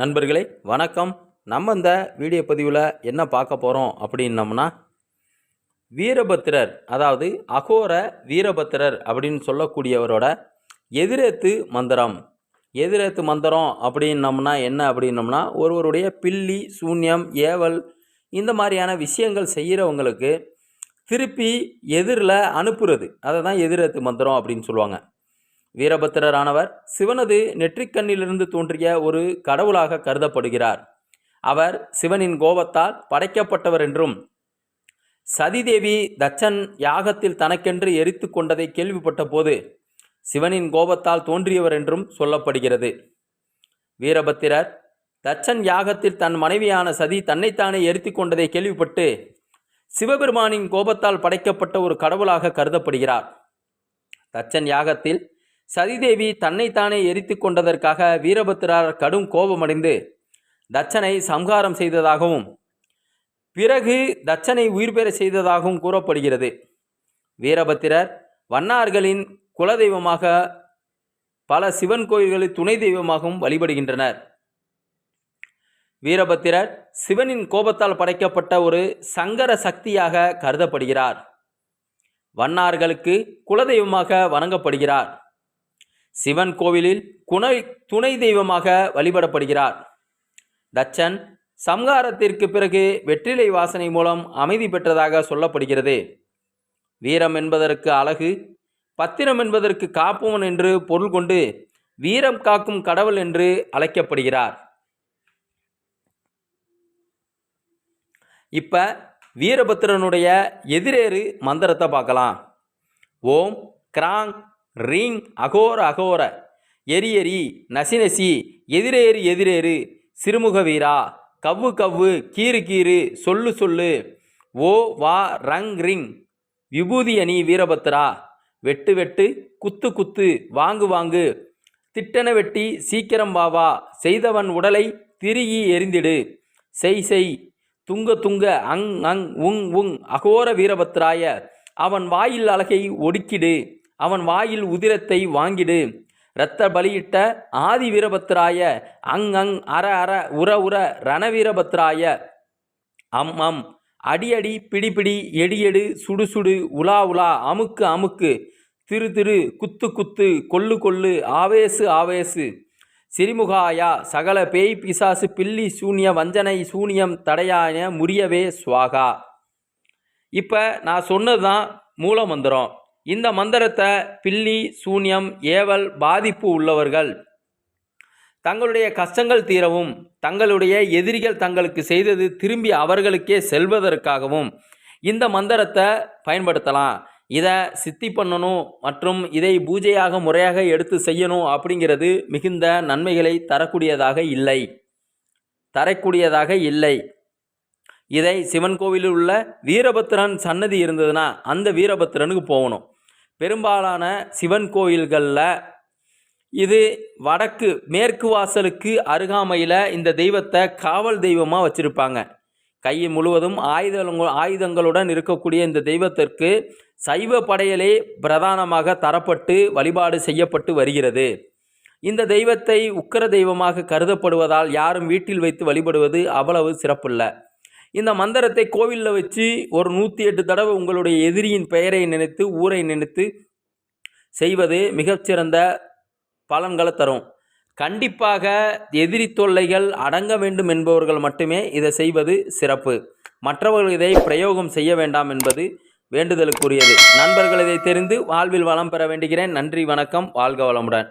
நண்பர்களே வணக்கம். நம்ம இந்த வீடியோ பதிவில் என்ன பார்க்க போகிறோம் அப்படின்னம்னா வீரபத்திரர் அதாவது அகோர வீரபத்திரர் அப்படின்னு சொல்லக்கூடியவரோட எதிரேத்து மந்திரம். எதிரேத்து மந்திரம் அப்படின்னம்னா என்ன அப்படின்னம்னா ஒருவருடைய பில்லி சூன்யம் ஏவல் இந்த மாதிரியான விஷயங்கள் செய்கிறவங்களுக்கு திருப்பி எதிரில் அனுப்புறது. அதை தான் எதிரேத்து மந்திரம் அப்படின்னு சொல்லுவாங்க. வீரபத்திரரானவர் சிவனது நெற்றிக்கண்ணிலிருந்து தோன்றிய ஒரு கடவுளாக கருதப்படுகிறார். அவர் சிவனின் கோபத்தால் படைக்கப்பட்டவர் என்றும் சதிதேவி தச்சன் யாகத்தில் தனக்கென்று எரித்து கொண்டதை கேள்விப்பட்ட போது சிவனின் கோபத்தால் தோன்றியவர் என்றும் சொல்லப்படுகிறது. வீரபத்திரர் தச்சன் யாகத்தில் தன் மனைவியான சதி தன்னைத்தானே எரித்து கொண்டதை கேள்விப்பட்டு சிவபெருமானின் கோபத்தால் படைக்கப்பட்ட ஒரு கடவுளாக கருதப்படுகிறார். தச்சன் யாகத்தில் சதிதேவி தன்னைத்தானே எரித்து கொண்டதற்காக வீரபத்திரார் கடும் கோபமடைந்து தச்சனை சம்ஹாரம் செய்ததாகவும் பிறகு தச்சனை உயிர் பெற செய்ததாகவும் கூறப்படுகிறது. வீரபத்திரர் வண்ணார்களின் குலதெய்வமாக பல சிவன் கோயில்களில் துணை தெய்வமாகவும் வழிபடுகின்றனர். வீரபத்திரர் சிவனின் கோபத்தால் படைக்கப்பட்ட ஒரு சங்கர சக்தியாக கருதப்படுகிறார். வண்ணார்களுக்கு குலதெய்வமாக வணங்கப்படுகிறார். சிவன் கோவிலில் குணை துணை தெய்வமாக வழிபடப்படுகிறார். தச்சன் சம்ஹாரத்திற்கு பிறகு வெற்றிலை வாசனை மூலம் அமைதி பெற்றதாக சொல்லப்படுகிறது. வீரம் என்பதற்கு அழகு பத்திரம் என்பதற்கு காப்பவன் என்று பொருள் கொண்டு வீரம் காக்கும் கடவுள் என்று அழைக்கப்படுகிறார். இப்போ வீரபத்திரனுடைய எதிரேறு மந்திரத்தை பார்க்கலாம். ஓம் கிராங் ரீங் அகோர அகோர. எரி எரி நசி நசி. எதிரேறு எதிரேறு சிறுமுக வீரா. கவ்வு கவ்வு கீறு கீறு. சொல்லு சொல்லு. ஓ வா ரங் ரிங். விபூதி அணி வீரபத்ரா. வெட்டு வெட்டு குத்து குத்து. வாங்கு வாங்கு. திட்டன வெட்டி சீக்கிரம் வா வா. செய்தவன் உடலை திருகி எரிந்திடு செய் செய். துங்க துங்க. அங் அங் உங் உங். அகோர வீரபத்ராய. அவன் வாயில் அழகை ஒடுக்கிடு. அவன் வாயில் உதிரத்தை வாங்கிடு. இரத்த பலியிட்ட ஆதி வீரபத்ராய அங் அங் அற அற உர உர ரணவீரபத்ராய அம் அம். அடி அடி பிடி பிடி எடி எடு சுடு சுடு உலா உலா அமுக்கு அமுக்கு. திரு திரு குத்து குத்து கொல்லு கொல்லு ஆவேசு ஆவேசு. சிறிமுகாயா சகல பேய் பிசாசு பில்லி சூன்ய வஞ்சனை சூனியம் தடையாய முறியவே சுவாகா. இப்போ நான் சொன்னது தான் மூலமந்திரம். இந்த மந்திரத்தை பில்லி சூன்யம் ஏவல் பாதிப்பு உள்ளவர்கள் தங்களுடைய கஷ்டங்கள் தீரவும் தங்களுடைய எதிரிகள் தங்களுக்கு செய்தது திரும்பி அவர்களுக்கே செல்வதற்காகவும் இந்த மந்திரத்தை பயன்படுத்தலாம். இதை சித்தி பண்ணணும் மற்றும் இதை பூஜையாக முறையாக எடுத்து செய்யணும் அப்படிங்கிறது மிகுந்த நன்மைகளை தரக்கூடியதாக இல்லை. தரக்கூடியதாக இல்லை. இதை சிவன் கோவிலில் உள்ள வீரபத்திரன் சன்னதி இருந்ததுன்னா அந்த வீரபத்திரனுக்கு போகணும். பெரும்பாலான சிவன் கோயில்களில் இது வடக்கு மேற்கு வாசலுக்கு அருகாமையில் இந்த தெய்வத்தை காவல் தெய்வமாக வச்சுருப்பாங்க. கை முழுவதும் ஆயுதங்கள் ஆயுதங்களுடன் இருக்கக்கூடிய இந்த தெய்வத்திற்கு சைவ படையலே பிரதானமாக தரப்பட்டு வழிபாடு செய்யப்பட்டு வருகிறது. இந்த தெய்வத்தை உக்கர தெய்வமாக கருதப்படுவதால் யாரும் வீட்டில் வைத்து வழிபடுவது அவ்வளவு சிறப்பில்லை. இந்த மந்திரத்தை கோவிலில் வச்சு ஒரு நூற்றி எட்டு தடவை உங்களுடைய எதிரியின் பெயரை நினைத்து ஊரை நினைத்து செய்வது மிகச்சிறந்த பலன்களை தரும். கண்டிப்பாக எதிரி தொல்லைகள் அடங்க வேண்டும் என்பவர்கள் மட்டுமே இதை செய்வது சிறப்பு. மற்றவர்கள் இதை பிரயோகம் செய்ய வேண்டாம் என்பது வேண்டுதலுக்குரியது. நண்பர்கள் இதை தெரிந்து வாழ்வில் வளம் பெற வேண்டுகிறேன். நன்றி வணக்கம். வாழ்க வளமுடன்.